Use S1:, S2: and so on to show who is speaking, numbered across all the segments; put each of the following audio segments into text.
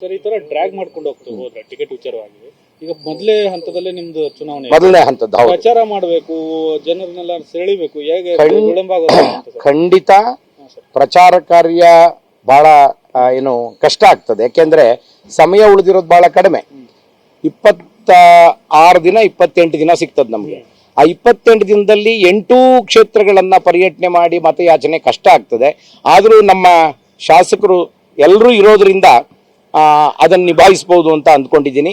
S1: Sir ಈ ತರ drag ಮಾಡ್ಕೊಂಡು ಹೋಗ್ತಾ ಹೋದ್ರೆ ಟಿಕೆಟ್ ವಿಚಾರವಾಗಿ. ಈಗ ಮೊದಲೇ ಹಂತದಲ್ಲೇ ನಿಮ್ದು ಚುನಾವಣೆ
S2: ಮೊದಲನೇ ಹಂತದ್ದು ಹೌದು.
S1: ಪ್ರಚಾರ ಮಾಡಬೇಕು ಜನರನ್ನೆಲ್ಲ ಸೆಳಿಬೇಕು ಹೇಗೆ
S2: ಖಂಡ್-
S1: ವಿಳಂಬ ಆಗುತ್ತೆ ಅಂತ ಸರ್?
S2: ಖಂಡಿತ ಪ್ರಚಾರ ಕಾರ್ಯ ಬಹಳ ಆ, ಏನು ಕಷ್ಟ ಆಗ್ತದೆ. ಯಾಕೆಂದ್ರೆ ಸಮಯ ಉಳಿದಿರೋದು ಬಹಳ ಕಡಿಮೆ. ಇಪ್ಪತ್ತ ಆರು ದಿನ ಇಪ್ಪತ್ತೆಂಟು ದಿನ ಸಿಗ್ತದೆ ನಮಗೆ. ಆ ಇಪ್ಪತ್ತೆಂಟು ದಿನದಲ್ಲಿ ಎಂಟು ಕ್ಷೇತ್ರಗಳನ್ನ ಪರ್ಯಟನೆ ಮಾಡಿ ಮತಯಾಚನೆ ಕಷ್ಟ ಆಗ್ತದೆ. ಆದರೂ ನಮ್ಮ ಶಾಸಕರು ಎಲ್ಲರೂ ಇರೋದ್ರಿಂದ ಅದನ್ನ ನಿಭಾಯಿಸ್ಬೋದು ಅಂತ ಅಂದ್ಕೊಂಡಿದ್ದೀನಿ.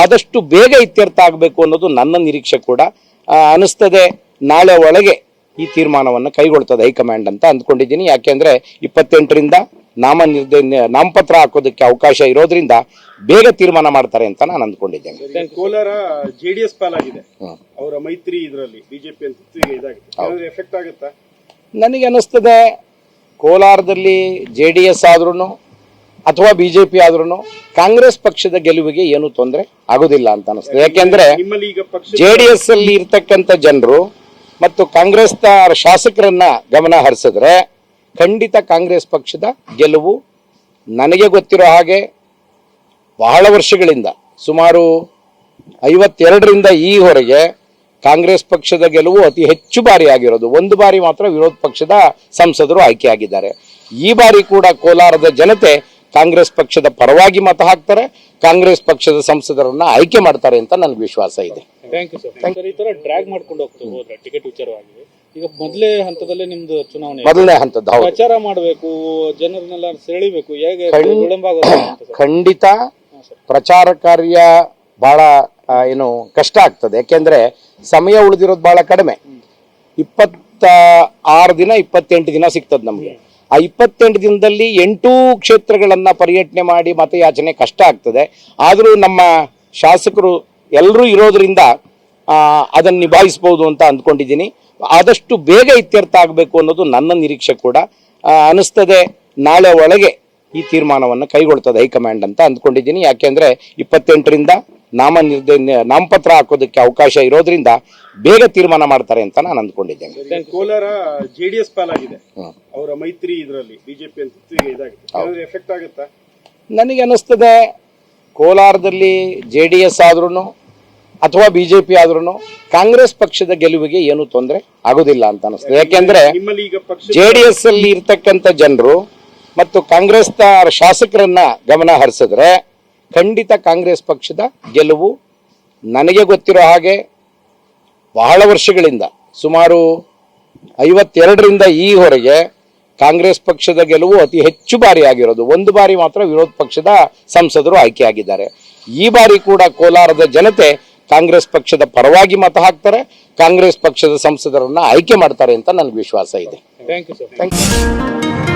S2: ಆದಷ್ಟು ಬೇಗ ಇತ್ಯರ್ಥ ಆಗಬೇಕು ಅನ್ನೋದು ನನ್ನ ನಿರೀಕ್ಷೆ ಕೂಡ. ಅನಿಸ್ತದೆ ನಾಳೆ ಒಳಗೆ ಈ ತೀರ್ಮಾನವನ್ನು ಕೈಗೊಳ್ತದೆ ಹೈಕಮಾಂಡ್ ಅಂತ ಅಂದ್ಕೊಂಡಿದ್ದೀನಿ. ಯಾಕೆಂದರೆ ಇಪ್ಪತ್ತೆಂಟರಿಂದ ನಾಮ ನಿರ್ದೇ ನಾಮಪತ್ರ ಹಾಕೋದಕ್ಕೆ ಅವಕಾಶ ಇರೋದ್ರಿಂದ ಬೇಗ ತೀರ್ಮಾನ ಮಾಡ್ತಾರೆ ಅಂತ ನಾನು ಅಂದ್ಕೊಂಡಿದ್ದೇನೆ.
S3: ಕೋಲಾರ ಜೆಡಿಎಸ್ ಪಾಲಾಗಿದೆ. ಅವರ ಮೈತ್ರಿ ಇದರಲ್ಲಿ ಬಿಜೆಪಿ ಅಂತ ಎಫೆಕ್ಟ್ ಆಗುತ್ತಾ?
S2: ನನಗೆ ಅನಿಸ್ತದೆ ಕೋಲಾರದಲ್ಲಿ ಜೆ ಡಿ ಎಸ್ ಆದ್ರೂ ಅಥವಾ ಬಿಜೆಪಿ ಆದ್ರೂ ಕಾಂಗ್ರೆಸ್ ಪಕ್ಷದ ಗೆಲುವಿಗೆ ಏನು ತೊಂದರೆ ಆಗೋದಿಲ್ಲ ಅಂತ ಅನಿಸ್ತದೆ. ಯಾಕೆಂದ್ರೆ ಜೆ ಡಿ ಎಸ್ ಅಲ್ಲಿ ಇರ್ತಕ್ಕಂಥ ಜನರು ಮತ್ತು ಕಾಂಗ್ರೆಸ್ ಶಾಸಕರನ್ನ ಗಮನ ಹರಿಸಿದ್ರೆ ಖಂಡಿತ ಕಾಂಗ್ರೆಸ್ ಪಕ್ಷದ ಗೆಲುವು ನನಗೆ ಗೊತ್ತಿರೋ ಹಾಗೆ ಬಹಳ ವರ್ಷಗಳಿಂದ ಸುಮಾರು ಐವತ್ತೆರಡರಿಂದ ಈವರೆಗೆ ಕಾಂಗ್ರೆಸ್ ಪಕ್ಷದ ಗೆಲುವು ಅತಿ ಹೆಚ್ಚು ಬಾರಿ ಆಗಿರೋದು. ಒಂದು ಬಾರಿ ಮಾತ್ರ ವಿರೋಧ ಪಕ್ಷದ ಸಂಸದರು ಆಯ್ಕೆಯಾಗಿದ್ದಾರೆ ಈ ಬಾರಿ ಕೂಡ ಕೋಲಾರದ ಜನತೆ ಕಾಂಗ್ರೆಸ್ ಪಕ್ಷದ ಪರವಾಗಿ ಮತ ಹಾಕ್ತಾರೆ ಕಾಂಗ್ರೆಸ್ ಪಕ್ಷದ ಸಂಸದರನ್ನ ಆಯ್ಕೆ ಮಾಡ್ತಾರೆ ಅಂತ ನನಗೆ ವಿಶ್ವಾಸ ಇದೆ.
S1: ಡ್ರ್ಯಾಗ್ ಮಾಡ್ಕೊಂಡು ಹೋದ್ರೆ ಟಿಕೆಟ್ ವಿಚಾರವಾಗಿ ಈಗ ಮೊದಲೇ ಹಂತದಲ್ಲೇ ನಿಮ್ದು ಚುನಾವಣೆ
S2: ಮೊದಲನೇ ಹಂತದ
S1: ಪ್ರಚಾರ ಮಾಡಬೇಕು ಜನರನ್ನೆಲ್ಲ ಸೆಳಿಬೇಕು ಹೇಗೆ
S2: ಖಂಡಿತ ಪ್ರಚಾರ ಕಾರ್ಯ ಬಹಳ ಏನು ಕಷ್ಟ ಆಗ್ತದೆ. ಯಾಕೆಂದ್ರೆ ಸಮಯ ಉಳಿದಿರೋದು ಬಹಳ ಕಡಿಮೆ. ಇಪ್ಪತ್ತ ಆರು ದಿನ ಇಪ್ಪತ್ತೆಂಟು ದಿನ ಸಿಗ್ತದೆ ನಮಗೆ. ಆ ಇಪ್ಪತ್ತೆಂಟು ದಿನದಲ್ಲಿ ಎಂಟು ಕ್ಷೇತ್ರಗಳನ್ನು ಪರ್ಯಟನೆ ಮಾಡಿ ಮತಯಾಚನೆ ಕಷ್ಟ ಆಗ್ತದೆ. ಆದರೂ ನಮ್ಮ ಶಾಸಕರು ಎಲ್ಲರೂ ಇರೋದರಿಂದ ಅದನ್ನು ನಿಭಾಯಿಸ್ಬೋದು ಅಂತ ಅಂದ್ಕೊಂಡಿದ್ದೀನಿ. ಆದಷ್ಟು ಬೇಗ ಇತ್ಯರ್ಥ ಆಗಬೇಕು ಅನ್ನೋದು ನನ್ನ ನಿರೀಕ್ಷೆ ಕೂಡ. ಅನಿಸ್ತದೆ ನಾಳೆ ಒಳಗೆ ಈ ತೀರ್ಮಾನವನ್ನು ಕೈಗೊಳ್ತದೆ ಹೈಕಮಾಂಡ್ ಅಂತ ಅಂದ್ಕೊಂಡಿದ್ದೀನಿ. ಯಾಕೆಂದರೆ ಇಪ್ಪತ್ತೆಂಟರಿಂದ ನಾಮ ನಿರ್ದ ನಾಮಪತ್ರ ಹಾಕೋದಕ್ಕೆ ಅವಕಾಶ ಇರೋದ್ರಿಂದ ಬೇಗ ತೀರ್ಮಾನ ಮಾಡ್ತಾರೆ ಅಂತ ನಾನು ಅಂದ್ಕೊಂಡಿದ್ದೇನೆ.
S3: ಕೋಲಾರ ಜೆಡಿಎಸ್ ಪಾಲಾಗಿದೆ. ಅವರ ಮೈತ್ರಿ ಇದರಲ್ಲಿ ಬಿಜೆಪಿ ಅಂತ ಎಫೆಕ್ಟ್ ಆಗುತ್ತಾ?
S2: ನನಗೆ ಅನಿಸ್ತದೆ ಕೋಲಾರದಲ್ಲಿ ಜೆ ಡಿ ಎಸ್ ಆದ್ರೂ ಅಥವಾ ಬಿಜೆಪಿ ಆದ್ರೂ ಕಾಂಗ್ರೆಸ್ ಪಕ್ಷದ ಗೆಲುವಿಗೆ ಏನು ತೊಂದರೆ ಆಗೋದಿಲ್ಲ ಅಂತ ಅನಿಸ್ತದೆ. ಯಾಕೆಂದ್ರೆ ಜೆ ಡಿ ಎಸ್ ಅಲ್ಲಿ ಇರ್ತಕ್ಕಂಥ ಜನರು ಮತ್ತು ಕಾಂಗ್ರೆಸ್ನ ಶಾಸಕರನ್ನ ಗಮನ ಹರಿಸಿದ್ರೆ ಖಂಡಿತ ಕಾಂಗ್ರೆಸ್ ಪಕ್ಷದ ಗೆಲುವು ನನಗೆ ಗೊತ್ತಿರೋ ಹಾಗೆ ಬಹಳ ವರ್ಷಗಳಿಂದ ಸುಮಾರು ಐವತ್ತೆರಡರಿಂದ ಈವರೆಗೆ ಕಾಂಗ್ರೆಸ್ ಪಕ್ಷದ ಗೆಲುವು ಅತಿ ಹೆಚ್ಚು ಬಾರಿ ಆಗಿರೋದು. ಒಂದು ಬಾರಿ ಮಾತ್ರ ವಿರೋಧ ಪಕ್ಷದ ಸಂಸದರು ಆಯ್ಕೆಯಾಗಿದ್ದಾರೆ ಈ ಬಾರಿ ಕೂಡ ಕೋಲಾರದ ಜನತೆ ಕಾಂಗ್ರೆಸ್ ಪಕ್ಷದ ಪರವಾಗಿ ಮತ ಹಾಕ್ತಾರೆ ಕಾಂಗ್ರೆಸ್ ಪಕ್ಷದ ಸಂಸದರನ್ನ ಆಯ್ಕೆ ಮಾಡ್ತಾರೆ ಅಂತ ನನಗೆ ವಿಶ್ವಾಸ ಇದೆ.
S1: Thank you sir
S2: thank you